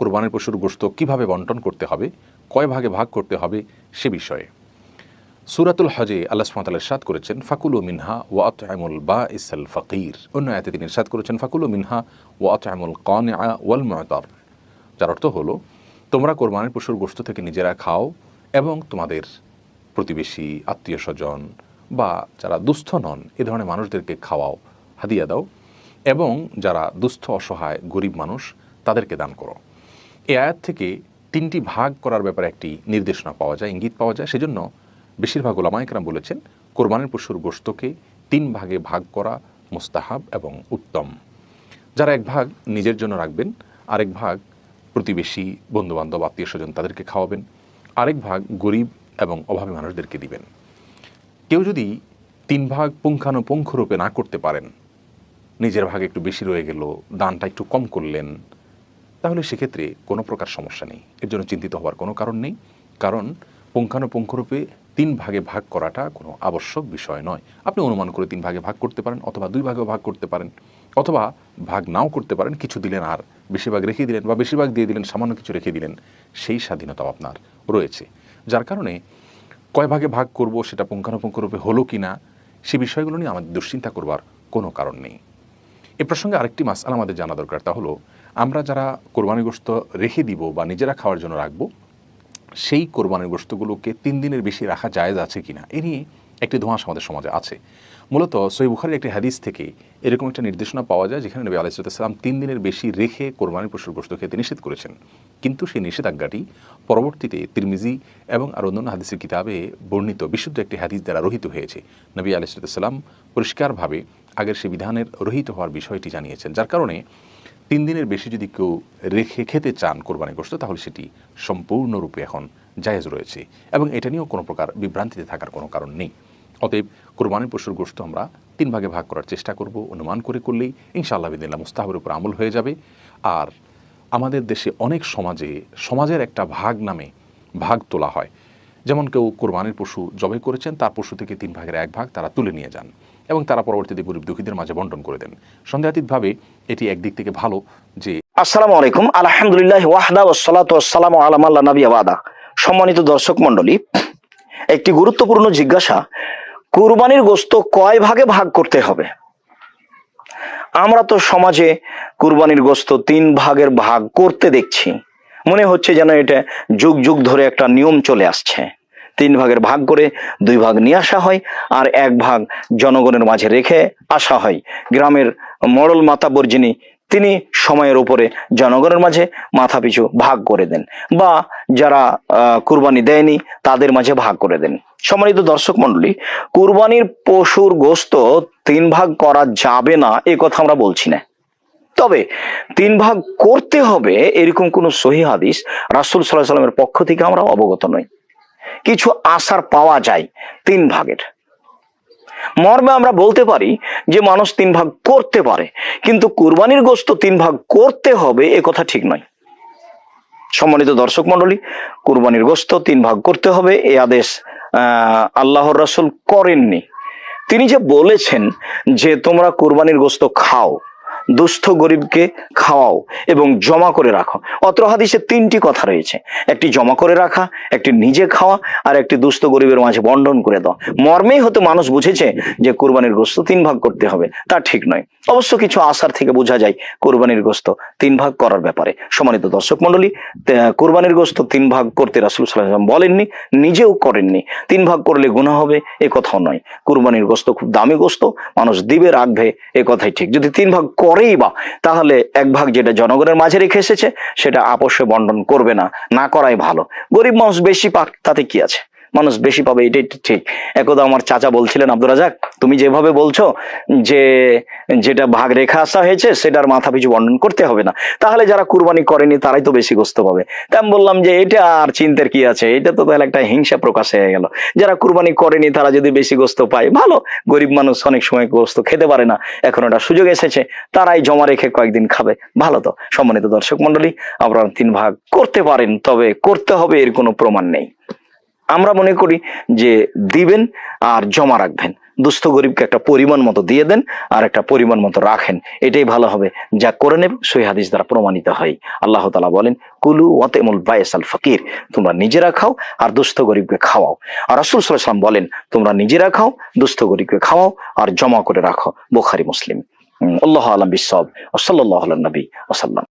কোরবানির পশুর গোশত কীভাবে বন্টন করতে হবে, কয় ভাগে ভাগ করতে হবে সে বিষয়ে। সুরাতুল হজে আল্লাহ সুমাতাল সাদ করেছেন, ফাকুলু মিনহা ওয়া আতআমুল বা ইসাল ফকির। অন্য আয়াতে তিনি সাদ করেছেন, ফাকুলু মিনহা ওয়া আতআমুল কানিআ ওয়াল মুতার। যার অর্থ হলো, তোমরা কোরবানির পশুর গোস্ত থেকে নিজেরা খাও এবং তোমাদের প্রতিবেশী আত্মীয় স্বজন বা যারা দুস্থ নন, এ ধরনের মানুষদেরকে খাওয়াও, হাদিয়া দাও এবং যারা দুস্থ, অসহায়, গরিব মানুষ, তাদেরকে দান করো। এই আয়াত থেকে তিনটি ভাগ করার ব্যাপারে একটি নির্দেশনা পাওয়া যায়, ইঙ্গিত পাওয়া যায়। সেজন্য বেশিরভাগ ওলামাইকরাম বলেছেন, কোরবানির পশুর গোশতকে তিন ভাগে ভাগ করা মুস্তাহাব এবং উত্তম। যারা এক ভাগ নিজের জন্য রাখবেন, আরেক ভাগ প্রতিবেশী, বন্ধুবান্ধব আত্মীয় স্বজন তাদেরকে খাওয়াবেন, আরেক ভাগ গরিব এবং অভাবী মানুষদেরকে দিবেন। কেউ যদি তিন ভাগ পুঙ্খানুপুঙ্খরূপে না করতে পারেন, নিজের ভাগে একটু বেশি রয়ে গেল, দানটা একটু কম করলেন তাহলে সেক্ষেত্রে কোনো প্রকার সমস্যা নেই। এর জন্য চিন্তিত হওয়ার কোনো কারণ নেই। কারণ পুঙ্খানুপুঙ্খরূপে তিন ভাগে ভাগ করাটা কোনো আবশ্যক বিষয় নয়। আপনি অনুমান করে তিন ভাগে ভাগ করতে পারেন অথবা দুই ভাগেও ভাগ করতে পারেন। অথবা ভাগ নাও করতে পারেন, কিছু দিলেন আর, বেশিরভাগ রেখে দিলেন বা বেশিরভাগ দিয়ে দিলেন, সামান্য কিছু রেখে দিলেন, সেই স্বাধীনতাও আপনার রয়েছে। যার কারণে কয় ভাগে ভাগ করব সেটা পুঙ্খানুপুঙ্খরূপে হলো কি না সে বিষয়গুলো নিয়ে আমাদের দুশ্চিন্তা করবার কোনো কারণ নেই। এ প্রসঙ্গে আরেকটি মাসাল আমাদের জানা দরকার, তা হলো আমরা যারা কোরবানি গোস্ত রেখে দিব বা নিজেরা খাওয়ার জন্য রাখব, সেই কোরবানির গোস্তগুলোকে তিন দিনের বেশি রাখা জায়েজ আছে কিনা? এ নিয়ে একটি ধোঁয়াশ আমাদের সমাজে আছে। মূলত সই বুখারির একটি হাদিস থেকে এরকম একটা নির্দেশনা পাওয়া যায়, যেখানে নবী আলাইসালাম তিন দিনের বেশি রেখে কোরবানির পশুর খেতে নিষেধ করেছেন। কিন্তু সেই নিষেধাজ্ঞাটি পরবর্তীতে তিরমিজি এবং আর অন্যান্য হাদিসের কিতাবে বর্ণিত বিশুদ্ধ একটি হাদিস দ্বারা রহিত হয়েছে। নবী আলাইসালাম পরিষ্কারভাবে আগের সে বিধানের রহিত হওয়ার বিষয়টি জানিয়েছেন, যার কারণে তিন দিনের বেশি যদি কেউ রেখে খেতে চান কোরবানি গোস্ত তাহলে সেটি সম্পূর্ণরূপে এখন জায়েজ রয়েছে এবং এটা নিয়েও কোনো প্রকার বিভ্রান্তিতে থাকার কোনো কারণ নেই। অতএব কোরবানির পশুর গোস্ত আমরা তিন ভাগে ভাগ করার চেষ্টা করব, অনুমান করে করলেই ইনশাআল্লাহ বিদিল্লা মুস্তাহাবের উপর আমল হয়ে যাবে। আর আমাদের দেশে অনেক সমাজে সমাজের একটা ভাগ নামে ভাগ তোলা হয়। যেমন কেউ কোরবানির পশু জবাই করেছেন, তার পশু থেকে তিন ভাগের এক ভাগ তারা তুলে নিয়ে যান এবং তারা পরবর্তীতে গরিব দুঃখীদের মাঝে বন্টন করে দেন। সন্দেহাতীতভাবে এটি একদিক থেকে ভালো যে আসসালামু আলাইকুম। আলহামদুলিল্লাহ ওয়াহদা ওয়াসসালাতু ওয়াসসালামু আলা মাল্লা নবী ওয়াদা সম্মানিত দর্শক মণ্ডলী, একটি গুরুত্বপূর্ণ জিজ্ঞাসা কুরবানির গোস্ত কয় ভাগে ভাগ করতে হবে? আমরা তো সমাজে কুরবানির গোস্ত তিন ভাগের ভাগ করতে দেখছি। মনে হচ্ছে যেন এটা যুগ যুগ ধরে একটা নিয়ম চলে আসছে। তিন ভাগের ভাগ করে দুই ভাগ নিয়ে আসা হয় আর এক ভাগ জনগণের মাঝে রেখে আসা হয়। গ্রামের মরল মাতাবর যিনি তিনি সময়ের উপরে জনগণের মাঝে মাথা পিছু ভাগ করে দেন বা যারা কুরবানি দেয়নি, তাদের মাঝে ভাগ করে দেন। সম্মানিত দর্শক মন্ডলী কুরবানির পশুর গোস্ত তিন ভাগ করা যাবে না, এ কথা আমরা বলছি না। তবে তিন ভাগ করতে হবে, এরকম কোন সহি হাদিস রাসুল সাল্লাহ সাল্লামের পক্ষ থেকে আমরা অবগত নই। কিছু আশার পাওয়া যায় তিন ভাগের। মর্মে আমরা বলতে পারি যে মানুষ তিন ভাগ করতে পারে, কিন্তু কুরবানির গোস্ত তিন ভাগ করতে হবে, এ কথা ঠিক নয়। সম্মানিত দর্শক মন্ডলী কুরবানির গোস্ত তিন ভাগ করতে হবে এ আদেশ আহ, আল্লাহর রাসুল করেননি। তিনি যে বলেছেন যে তোমরা কুরবানির গোস্ত খাও দুস্থ গরিবকে খাওয়াও এবং জমা করে রাখো। অত্র হাদিসে তিনটি কথা রয়েছে। একটি জমা করে রাখা, একটি নিজে খাওয়া, আর একটি দুস্থ গরিবের মাঝে বন্টন করে দাও। মর্মেই হয়তো মানুষ বুঝেছে যে কুরবানির গোস্ত তিন ভাগ করতে হবে। তা ঠিক নয়। অবশ্য কিছু আসার থেকে বোঝা যায়, কুরবানির গোস্ত তিন ভাগ করার ব্যাপারে। সম্মানিত দর্শক মন্ডলী কুরবানির গোস্ত তিন ভাগ করতে রাসুল সাল্লাম বলেননি, নিজেও করেননি। তিন ভাগ করলে গুণা হবে, এ কথাও নয়। কুরবানির গোস্ত খুব দামি গোস্ত মানুষ দিবে, রাখবে, এ কথাই ঠিক। যদি তিন ভাগ করেই বা, তাহলে এক ভাগ যেটা জনগণের মাঝে রেখে এসেছে, সেটা আপোষে বন্টন করবে না না করাই ভালো। গরিব মানুষ বেশি পাক, তাতে কি আছে? মানুষ বেশি পাবে, এটাই ঠিক। একদা আমার চাচা বলছিলেন আব্দুল রাজাক, তুমি যেভাবে বলছো যে, যেটা ভাগ রেখা আসা হয়েছে, সেটার মাথা পিছু বন্টন করতে হবে না। তাহলে যারা কুরবানি করেনি, তারাই তো বেশি গোস্ত পাবে। তাই আমি বললাম যে, এটা আর চিন্তার কি আছে? এটা তো তাহলে একটা হিংসা প্রকাশ হয়ে গেল। যারা কুরবানি করেনি, তারা যদি বেশি গোস্ত পায়, ভালো। গরিব মানুষ অনেক সময় গোস্ত খেতে পারে না। এখন ওটা সুযোগ এসেছে, তারাই জমা রেখে কয়েকদিন খাবে। ভালো তো। সম্মানিত দর্শক মন্ডলী আপনারা তিন ভাগ করতে পারেন, তবে করতে হবে এর কোনো প্রমাণ নেই। আমরা মনে করি যে দিবেন আর জমা রাখবেন। দুস্থ গরিবকে একটা পরিমাণ মতো দিয়ে দেন আর একটা পরিমাণ মতো রাখেন। এটাই ভালো হবে। যা করে নেব, সই হাদিস দ্বারা প্রমাণিত হয়। আল্লাহ তালা বলেন, কুলু ওয়াতেমুল বায়েস আল ফকির। তোমরা নিজেরা খাও আর দুস্থ গরিবকে খাওয়াও। আর রাসুল সাল্লাম বলেন, তোমরা নিজেরা খাও, দুস্থ গরিবকে খাওয়াও আর জমা করে রাখো। বোখারি, মুসলিম। আল্লাহ আলম বিসব ওসল্লাহ নবী ওসাল্লাম